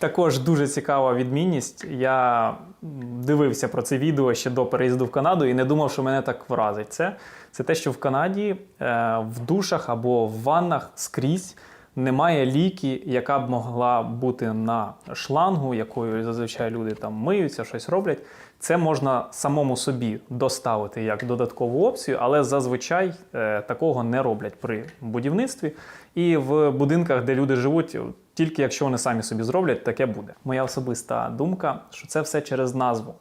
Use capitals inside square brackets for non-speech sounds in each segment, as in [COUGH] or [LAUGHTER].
Також дуже цікава відмінність. Я дивився про це відео ще до переїзду в Канаду і не думав, що мене так вразить. Це, це те, що в Канаді е, в душах або в ваннах скрізь немає ліки, яка б могла бути на шлангу, якою зазвичай люди там миються, щось роблять. Це можна самому собі доставити як додаткову опцію, але зазвичай е, такого не роблять при будівництві. І в будинках, де люди живуть, тільки якщо вони самі собі зроблять, таке буде. Моя особиста думка, що це все через назву.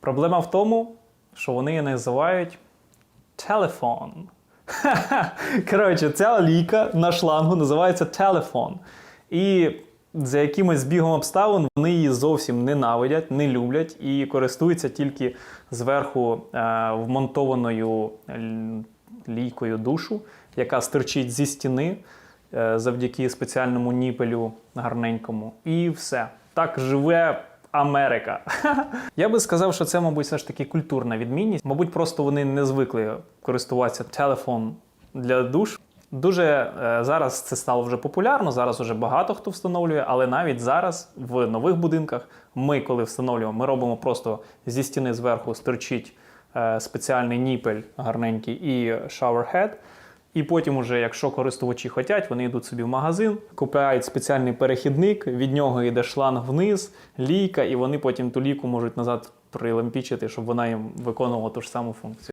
Проблема в тому, що вони називають телефон. [LAUGHS] Коротше, ця ліка на шлангу називається телефон. І за якимось збігом обставин вони її зовсім ненавидять, не люблять і користуються тільки зверху е, вмонтованою л- лійкою душу, яка стирчить зі стіни е, завдяки спеціальному ніпелю гарненькому. І все. Так живе Америка. [LAUGHS] Я би сказав, що це, мабуть, все ж таки культурна відмінність. Мабуть, просто вони не звикли користуватися телефон для душ. Дуже е, зараз це стало вже популярно. Зараз вже багато хто встановлює, але навіть зараз в нових будинках ми, коли встановлюємо, ми робимо просто зі стіни зверху стерчить е, спеціальний ніпель гарненький і shower. І потім, уже, якщо користувачі хочуть, вони йдуть собі в магазин, купують спеціальний перехідник, від нього йде шланг вниз, лійка, і вони потім ту ліку можуть назад прилампічити, щоб вона їм виконувала ту ж саму функцію.